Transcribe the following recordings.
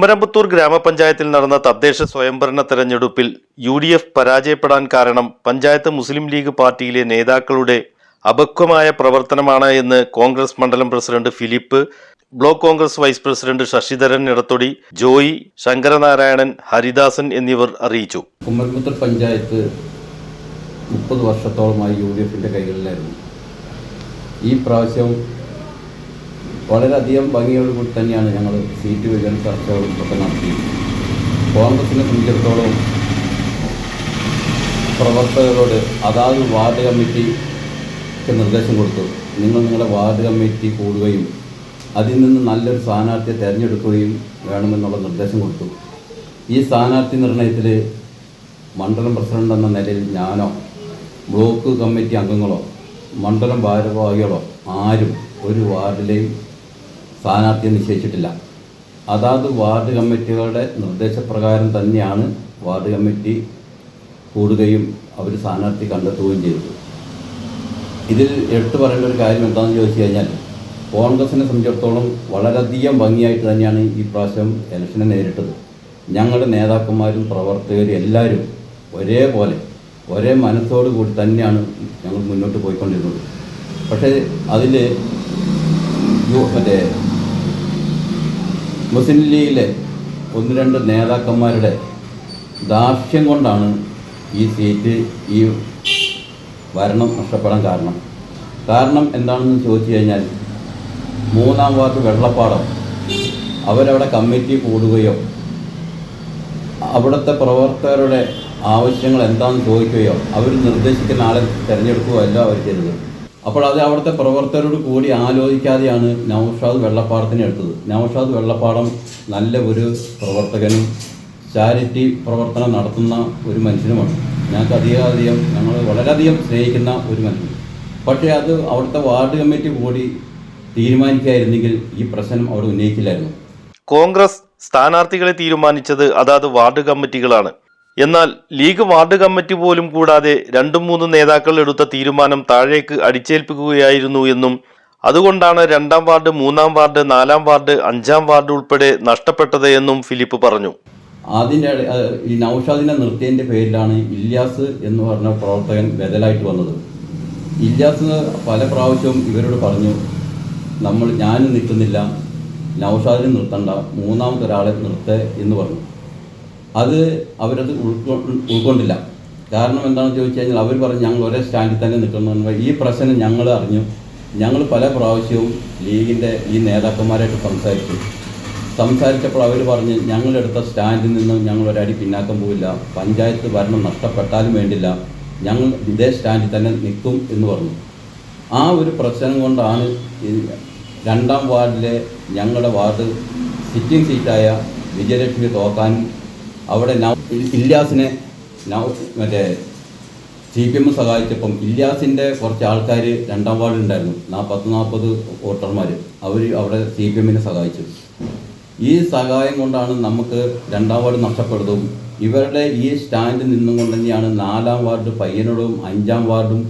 കുമരമ്പത്തൂർ ഗ്രാമപഞ്ചായത്തിൽ നടന്ന തദ്ദേശ സ്വയംഭരണ തെരഞ്ഞെടുപ്പിൽ യു ഡി എഫ് പരാജയപ്പെടാൻ കാരണം പഞ്ചായത്ത് മുസ്ലിം ലീഗ് പാർട്ടിയിലെ നേതാക്കളുടെ അപക്വമായ പ്രവർത്തനമാണ് എന്ന് കോൺഗ്രസ് മണ്ഡലം president Philip block Congress vice president Sasidharan Edathodi Joy Sankaranarayanan Haridasan എന്നിവർ അറിയിച്ചു. കുമരമ്പത്തൂർ പഞ്ചായത്ത് മുപ്പത് വർഷത്തോളമായി യു ഡി എഫിന്റെ കൈകളിലായിരുന്നു. ഈ പ്രാവശ്യം വളരെയധികം ഭംഗിയോട് കൂടി തന്നെയാണ് ഞങ്ങൾ സീറ്റ് വിഭജന ചർച്ചകളും ഒക്കെ നടത്തി കോൺഗ്രസിനെ സംബന്ധിച്ചിടത്തോളം പ്രവർത്തകരോട് അതാത് വാർഡ് കമ്മിറ്റിക്ക് നിർദ്ദേശം കൊടുത്തു. നിങ്ങൾ നിങ്ങളുടെ വാർഡ് കമ്മിറ്റി കൂടുകയും അതിൽ നിന്ന് നല്ലൊരു സ്ഥാനാർത്ഥിയെ തിരഞ്ഞെടുക്കുകയും വേണമെന്നുള്ള നിർദ്ദേശം കൊടുത്തു. ഈ സ്ഥാനാർത്ഥി നിർണയത്തിൽ മണ്ഡലം പ്രസിഡന്റ് എന്ന നിലയിൽ ഞാനോ ബ്ലോക്ക് കമ്മിറ്റി അംഗങ്ങളോ മണ്ഡലം ഭാരവാഹികളോ ആരും ഒരു വാർഡിലെയും സ്ഥാനാർത്ഥിയെ നിശ്ചയിച്ചിട്ടില്ല. അതാത് വാർഡ് കമ്മിറ്റികളുടെ നിർദ്ദേശപ്രകാരം തന്നെയാണ് വാർഡ് കമ്മിറ്റി കൂടുകയും അവർ സ്ഥാനാർത്ഥി കണ്ടെത്തുകയും ചെയ്തത്. ഇതിൽ എടുത്തു പറയേണ്ട ഒരു കാര്യം എന്താണെന്ന് ചോദിച്ചു കഴിഞ്ഞാൽ കോൺഗ്രസിനെ സംബന്ധിച്ചിടത്തോളം വളരെയധികം ഭംഗിയായിട്ട് തന്നെയാണ് ഈ പ്രാവശ്യം എലക്ഷനെ നേരിട്ടത്. ഞങ്ങളുടെ നേതാക്കന്മാരും പ്രവർത്തകരും എല്ലാവരും ഒരേപോലെ ഒരേ മനസ്സോടു കൂടി തന്നെയാണ് ഞങ്ങൾ മുന്നോട്ട് പോയിക്കൊണ്ടിരുന്നത്. പക്ഷേ അതിൽ മറ്റേ മുസ്ലിം ലീഗിലെ ഒന്ന് രണ്ട് നേതാക്കന്മാരുടെ ദാർഷ്ട്യം കൊണ്ടാണ് ഈ സീറ്റ് ഈ ഭരണം നഷ്ടപ്പെടാൻ കാരണം. കാരണം എന്താണെന്ന് ചോദിച്ചു കഴിഞ്ഞാൽ മൂന്നാം വാർഡ് വെള്ളപ്പാടം. അവരവിടെ കമ്മിറ്റി കൂടുകയോ അവിടുത്തെ പ്രവർത്തകരുടെ ആവശ്യങ്ങൾ എന്താണെന്ന് ചോദിക്കുകയോ അവർ നിർദ്ദേശിക്കുന്ന ആളെ തിരഞ്ഞെടുക്കുകയോ അല്ല അവർ ചെയ്തത്. അപ്പോൾ അത് അവിടുത്തെ പ്രവർത്തകരോട് കൂടി ആലോചിക്കാതെയാണ് നൗഷാദ് വെള്ളപ്പാടത്തിനെ എടുത്തത്. നൗഷാദ് വെള്ളപ്പാടം നല്ല ഒരു പ്രവർത്തകനും ചാരിറ്റി പ്രവർത്തനം നടത്തുന്ന ഒരു മനുഷ്യനുമാണ്. ഞങ്ങൾക്ക് അധികം ഞങ്ങൾ വളരെയധികം സ്നേഹിക്കുന്ന ഒരു മനുഷ്യൻ. പക്ഷേ അത് അവിടുത്തെ വാർഡ് കമ്മിറ്റി കൂടി തീരുമാനിക്കായിരുന്നെങ്കിൽ ഈ പ്രശ്നം അവിടെ ഉന്നയിക്കില്ലായിരുന്നു കോൺഗ്രസ് സ്ഥാനാർത്ഥികളെ തീരുമാനിച്ചത് അതാത് വാർഡ് കമ്മിറ്റികളാണ്. എന്നാൽ ലീഗ് വാർഡ് കമ്മിറ്റി പോലും കൂടാതെ രണ്ടും മൂന്നും നേതാക്കൾ എടുത്ത തീരുമാനം താഴേക്ക് അടിച്ചേൽപ്പിക്കുകയായിരുന്നു എന്നും അതുകൊണ്ടാണ് രണ്ടാം വാർഡ് മൂന്നാം വാർഡ് നാലാം വാർഡ് അഞ്ചാം വാർഡ് ഉൾപ്പെടെ നഷ്ടപ്പെട്ടത് എന്നും ഫിലിപ്പ് പറഞ്ഞു. അതിന്റെ ഈ നൌഷാദിനെ നിർത്തിയതിന്റെ പേരിലാണ് ഇല്യാസ് എന്ന് പറഞ്ഞ പ്രവർത്തകൻ ബദലായിട്ട് വന്നത്. ഇല്യാസ് പല പ്രാവശ്യവും ഇവരോട് പറഞ്ഞു നമ്മൾ ഞാനും നിൽക്കുന്നില്ല നൌഷാദിനെ നിർത്തണ്ട മൂന്നാമത്തെ ഒരാളെ നിർത്തേ എന്ന് പറഞ്ഞു. അത് അവരത് ഉൾക്കൊ ഉൾക്കൊണ്ടില്ല. കാരണം എന്താണെന്ന് ചോദിച്ചു കഴിഞ്ഞാൽ അവർ പറഞ്ഞു ഞങ്ങൾ ഒരേ സ്റ്റാൻഡിൽ തന്നെ നിൽക്കണമെന്ന് ഈ പ്രശ്നം ഞങ്ങൾ അറിഞ്ഞു. ഞങ്ങൾ പല പ്രാവശ്യവും ലീഗിന്റെ ഈ നേതാക്കന്മാരായിട്ട് സംസാരിച്ചു. സംസാരിച്ചപ്പോൾ അവർ പറഞ്ഞ് ഞങ്ങളെടുത്ത സ്റ്റാൻഡിൽ നിന്നും ഞങ്ങൾ ഒരടി പിന്നാക്കം പോവില്ല. പഞ്ചായത്ത് ഭരണം നഷ്ടപ്പെട്ടാലും വേണ്ടില്ല. ഞങ്ങൾ ഇതേ സ്റ്റാൻഡിൽ തന്നെ നിൽക്കും എന്ന് പറഞ്ഞു. ആ ഒരു പ്രശ്നം കൊണ്ടാണ് രണ്ടാം വാർഡിലെ ഞങ്ങളുടെ വാർഡ് സിറ്റിംഗ് സീറ്റായ വിജയലക്ഷ്മി തോക്കാനും അവിടെ ഇല്യാസിനെ മറ്റേ സി പി എം സഹായിച്ചപ്പം ഇല്യാസിന്റെ കുറച്ച് ആൾക്കാർ രണ്ടാം വാർഡിലുണ്ടായിരുന്നു. നാ പത്ത് നാൽപ്പത് വോട്ടർമാർ അവർ അവിടെ സി പി എമ്മിനെ സഹായിച്ചു. ഈ സഹായം കൊണ്ടാണ് നമുക്ക് രണ്ടാം വാർഡ് നഷ്ടപ്പെടുന്നതും ഇവരുടെ ഈ സ്റ്റാൻഡ് നിന്നും കൊണ്ട് തന്നെയാണ് നാലാം വാർഡ് പയ്യനോടും അഞ്ചാം വാർഡും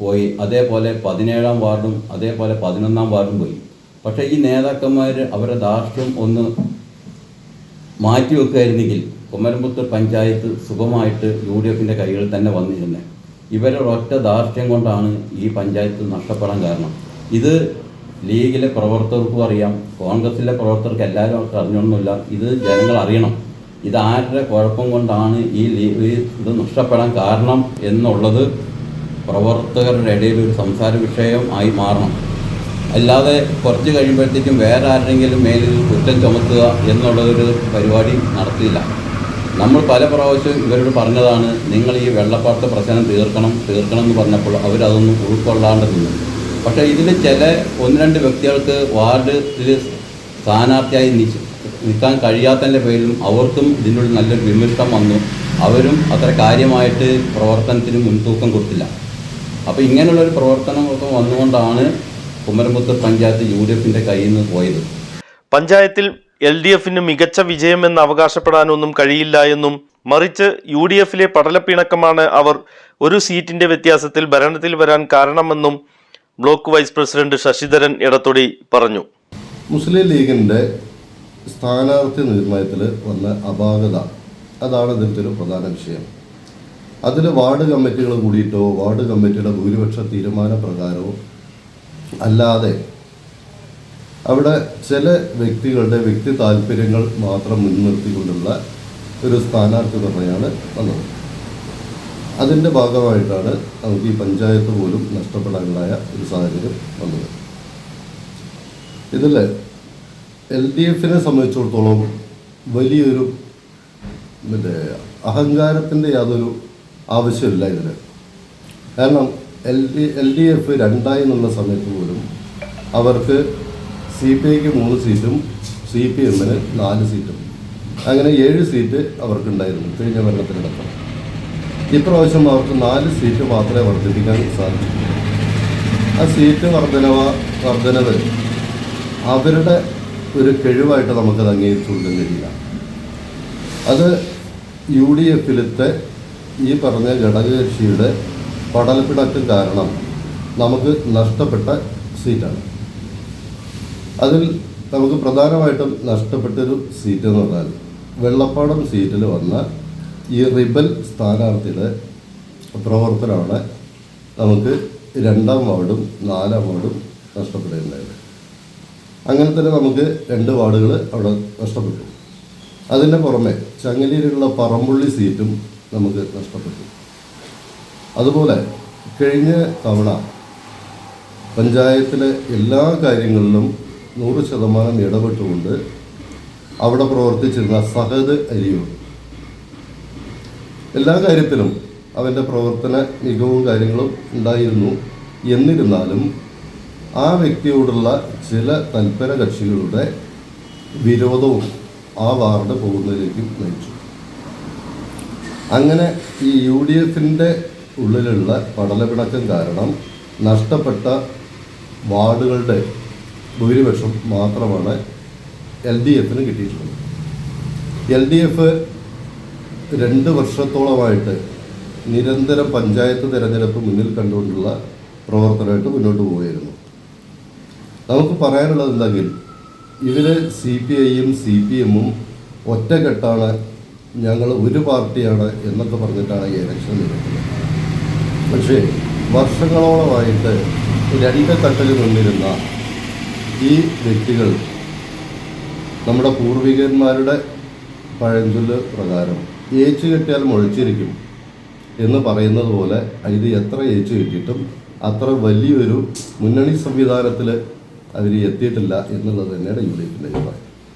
പോയി. അതേപോലെ പതിനേഴാം വാർഡും അതേപോലെ പതിനൊന്നാം വാർഡും പോയി. പക്ഷേ ഈ നേതാക്കന്മാർ അവരുടെ ധാർഷ്ട്യം ഒന്ന് മാറ്റി വെക്കുകയായിരുന്നെങ്കിൽ കുമരമ്പത്തൂർ പഞ്ചായത്ത് സുഖമായിട്ട് യു ഡി എഫിന്റെ കൈകളിൽ തന്നെ വന്നിരുന്നത് ഇവരുടെ ഒറ്റ ധാർഷ്ട്യം കൊണ്ടാണ് ഈ പഞ്ചായത്ത് നഷ്ടപ്പെടാൻ കാരണം. ഇത് ലീഗിലെ പ്രവർത്തകർക്കും അറിയാം കോൺഗ്രസിലെ പ്രവർത്തകർക്ക് എല്ലാവരും അറിഞ്ഞൊന്നുമില്ല. ഇത് ജനങ്ങൾ അറിയണം. ഇത് ആരുടെ കുഴപ്പം കൊണ്ടാണ് ഈ ഇത് നഷ്ടപ്പെടാൻ കാരണം എന്നുള്ളത് പ്രവർത്തകരുടെ ഇടയിൽ ഒരു സംസാര വിഷയം ആയി മാറണം. അല്ലാതെ കുറച്ച് കഴിയുമ്പോഴത്തേക്കും വേറെ ആരുടെങ്കിലും മേലിൽ കുറ്റം ചുമത്തുക എന്നുള്ളതൊരു പരിപാടി നടത്തിയില്ല. നമ്മൾ പല പ്രാവശ്യം ഇവരോട് പറഞ്ഞതാണ് നിങ്ങൾ ഈ വെള്ളപ്പാട്ട് പ്രശ്നം തീർക്കണം തീർക്കണം എന്ന് പറഞ്ഞപ്പോൾ അവരതൊന്നും ഉൾക്കൊള്ളാണ്ട് നിന്നു. പക്ഷേ ഇതിൽ ചില ഒന്ന് രണ്ട് വ്യക്തികൾക്ക് വാർഡിൽ സ്ഥാനാർത്ഥിയായി നിൽ നിൽക്കാൻ കഴിയാത്തതിന്റെ പേരിലും അവർക്കും ഇതിനുള്ള നല്ലൊരു വിമിഷ്ടം വന്നു. അവരും അത്ര കാര്യമായിട്ട് പ്രവർത്തനത്തിന് മുൻതൂക്കം കൊടുത്തില്ല. അപ്പോൾ ഇങ്ങനെയുള്ളൊരു പ്രവർത്തനമൊക്കെ വന്നുകൊണ്ടാണ് കുമരമ്പത്തൂർ പഞ്ചായത്ത് യു ഡി എഫിന്റെ കയ്യിൽ നിന്ന് പോയത്. പഞ്ചായത്തിൽ എൽ ഡി എഫിന് മികച്ച വിജയമെന്ന് അവകാശപ്പെടാനൊന്നും കഴിയില്ല എന്നും മറിച്ച് യു ഡി എഫിലെ പടലപ്പിണക്കമാണ് അവർ ഒരു സീറ്റിന്റെ വ്യത്യാസത്തിൽ ഭരണത്തിൽ വരാൻ കാരണമെന്നും block vice president Sasidharan Edathodi പറഞ്ഞു. മുസ്ലിം ലീഗിന്റെ സ്ഥാനാർത്ഥി നിർണയത്തിൽ വന്ന അപാകത അതാണ് ഇതിന്റെ ഒരു പ്രധാന വിഷയം. അതിൽ വാർഡ് കമ്മിറ്റികൾ കൂടിയിട്ടോ വാർഡ് കമ്മിറ്റിയുടെ ഭൂരിപക്ഷ തീരുമാന പ്രകാരമോ അല്ലാതെ അവിടെ ചില വ്യക്തികളുടെ വ്യക്തി താല്പര്യങ്ങൾ മാത്രം മുൻനിർത്തിക്കൊണ്ടുള്ള ഒരു സ്ഥാനാർത്ഥി നിർണയമാണ് വന്നത്. അതിന്റെ ഭാഗമായിട്ടാണ് നമുക്ക് ഈ പഞ്ചായത്ത് പോലും നഷ്ടപ്പെടാനുണ്ടായ ഒരു സാഹചര്യം വന്നത്. ഇതിൽ എൽ ഡി എഫിനെ സംബന്ധിച്ചിടത്തോളം വലിയൊരു മറ്റേ അഹങ്കാരത്തിന്റെ യാതൊരു ആവശ്യമില്ല ഇതിൽ കാരണം L D L D F രണ്ടായി എന്നുള്ള സമയത്ത് പോലും അവർക്ക് സി പി ഐക്ക് മൂന്ന് സീറ്റും സി പി എമ്മിന് നാല് സീറ്റും. അങ്ങനെ ഏഴ് സീറ്റ് അവർക്കുണ്ടായിരുന്നു കഴിഞ്ഞ ഭരണത്തിനടക്കം. ഇപ്രാവശ്യം അവർക്ക് നാല് സീറ്റ് മാത്രമേ വർദ്ധിപ്പിക്കാൻ സാധിക്കൂ ആ സീറ്റ് വർധനവ വർധനവ് അവരുടെ ഒരു കഴിവായിട്ട് നമുക്കത് അംഗീകരിച്ചു കൊടുക്കാൻ കഴിയില്ല. അത് യു ഡി എഫിലത്തെ ഈ പറഞ്ഞ ഘടകകക്ഷിയുടെ പടൽപ്പിടക്ക് കാരണം നമുക്ക് നഷ്ടപ്പെട്ട സീറ്റാണ്. അതിൽ നമുക്ക് പ്രധാനമായിട്ടും നഷ്ടപ്പെട്ടൊരു സീറ്റ് എന്ന് പറഞ്ഞാൽ വെള്ളപ്പാടം സീറ്റിൽ വന്ന ഈ റിബൽ സ്ഥാനാർത്ഥിയുടെ പ്രവർത്തനമാണ് നമുക്ക് രണ്ടാം വാർഡും നാലാം വാർഡും നഷ്ടപ്പെടുകയുണ്ടായത്. അങ്ങനെ തന്നെ നമുക്ക് രണ്ട് വാർഡുകൾ അവിടെ നഷ്ടപ്പെട്ടു. അതിന്റെ പുറമെ ചങ്ങലയിലുള്ള പറമ്പുള്ളി സീറ്റും നമുക്ക് നഷ്ടപ്പെട്ടു. അതുപോലെ കഴിഞ്ഞ തവണ പഞ്ചായത്തിലെ എല്ലാ കാര്യങ്ങളിലും നൂറ് ശതമാനം ഇടപെട്ടുകൊണ്ട് അവിടെ പ്രവർത്തിച്ചിരുന്ന സഹദ് അലിയോ എല്ലാ കാര്യത്തിലും അവന്റെ പ്രവർത്തന മികവും കാര്യങ്ങളും ഉണ്ടായിരുന്നു. എന്നിരുന്നാലും ആ വ്യക്തിയോടുള്ള ചില തൽപര കക്ഷികളുടെ വിരോധവും ആ വാർഡ് പോകുന്നതിലേക്കും നയിച്ചു. അങ്ങനെ ഈ യു ഡി എഫിന്റെ ഉള്ളിലുള്ള പടലപിണക്കം കാരണം നഷ്ടപ്പെട്ട വാർഡുകളുടെ ഭൂരിപക്ഷം മാത്രമാണ് എൽ ഡി എഫിന് കിട്ടിയിട്ടുള്ളത്. എൽ ഡി എഫ് രണ്ട് വർഷത്തോളമായിട്ട് നിരന്തരം പഞ്ചായത്ത് തിരഞ്ഞെടുപ്പ് മുന്നിൽ കണ്ടുകൊണ്ടുള്ള പ്രവർത്തനമായിട്ട് മുന്നോട്ട് പോവുകയായിരുന്നു. നമുക്ക് പറയാനുള്ളത് എന്തെങ്കിൽ ഇവർ സി പി ഐയും സി പി എമ്മും ഒറ്റക്കെട്ടാണ് ഞങ്ങൾ ഒരു പാർട്ടിയാണ് എന്നൊക്കെ പറഞ്ഞിട്ടാണ് ഈ ഇലക്ഷൻ നടക്കുന്നത് പക്ഷേ വർഷങ്ങളോളമായിട്ട് രണ്ട് തട്ടിൽ നിന്നിരുന്ന ഈ വ്യക്തികൾ നമ്മുടെ പൂർവികന്മാരുടെ പഴഞ്ചൊല്ല് പ്രകാരം ഏച്ചു കെട്ടിയാൽ മുഴച്ചിരിക്കും എന്ന് പറയുന്നത് പോലെ ഇത് എത്ര ഏച്ചു കെട്ടിയിട്ടും അത്ര വലിയൊരു മുന്നണി സംവിധാനത്തിൽ അവർ എത്തിയിട്ടില്ല എന്നുള്ളത് തന്നെയാണ് യു ഡി എഫിന്റെ അഭിപ്രായം.